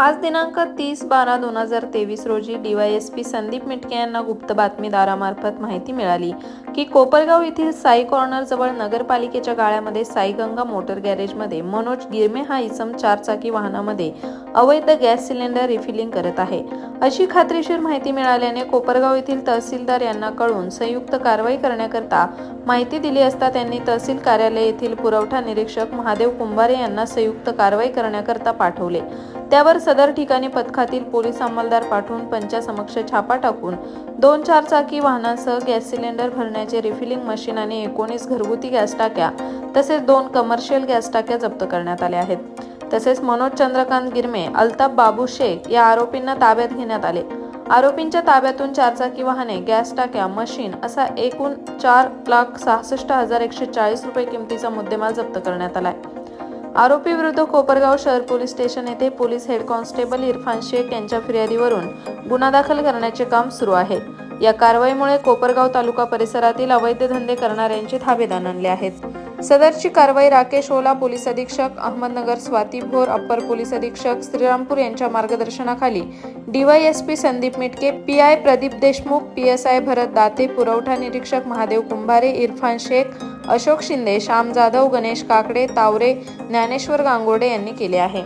आज दिनांक तीस बारा दोन हजार तेवीस रोजी डीवायएसपी संदीप मिटके यांना गुप्त बातमीदारामार्फत माहिती मिळाली की कोपरगाव येथील साई कॉर्नरजवळ नगरपालिकेच्या गाळ्यामध्ये साईगंगा मोटर गॅरेजमध्ये मनोज गिरमे हा इसम चारचाकी वाहनामध्ये अवैध गॅस सिलेंडर रिफिलिंग करत आहे. अशी खात्रीशीर माहिती मिळाल्याने कोपरगाव येथील तहसीलदार यांना कळून संयुक्त कारवाई करण्याकरता माहिती दिली असता त्यांनी तहसील कार्यालय येथील पुरवठा निरीक्षक महादेव कुंभारे यांना संयुक्त कारवाई करण्याकरता पाठवले. त्यावर सदर ठिकाणी पथकातील पोलीस अंमलदार पाठवून पंचासमक्ष छापा टाकून दोन चारचाकी वाहनांसह गॅस सिलेंडर भरण्याचे रिफिलिंग मशीन आणि एकोणीस घरगुती गॅस टाक्या तसेच दोन कमर्शियल गॅस टाक्या जप्त करण्यात आल्या आहेत. तसेच मनोज चंद्रकांत गिरमे अल्ताफ बाबू शेख या आरोपींना ताब्यात घेण्यात आले. आरोपींच्या ताब्यातून चारचाकी वाहने गॅस टाक्या मशीन असा एकूण चार लाख सहासष्ट हजार एकशे चाळीस रुपये किमतीचा मुद्देमाल जप्त करण्यात आलाय. आरोपी विरुद्ध कोपरगाव शहर पोलीस स्टेशन येथे police head constable Irfan Shaikh यांच्या फिर्यादीवरून गुन्हा दाखल करण्याचे काम सुरू आहे. या कारवाईमुळे कोपरगाव तालुका परिसरातील अवैध धंदे करणाऱ्यांचे थाबेदान आणले आहेत. सदरची कारवाई राकेश ओला पोलीस अधीक्षक अहमदनगर स्वाती भोर अप्पर पोलीस अधीक्षक श्रीरामपूर यांच्या मार्गदर्शनाखाली DYSP Sandeep Mitke P I Pradeep Deshmukh P S I Bharat Date पुरवठा निरीक्षक महादेव कुंभारे इरफान शेख अशोक शिंदे श्याम जाधव गणेश काकडे तावरे ज्ञानेश्वर गांगोडे यांनी केले आहे.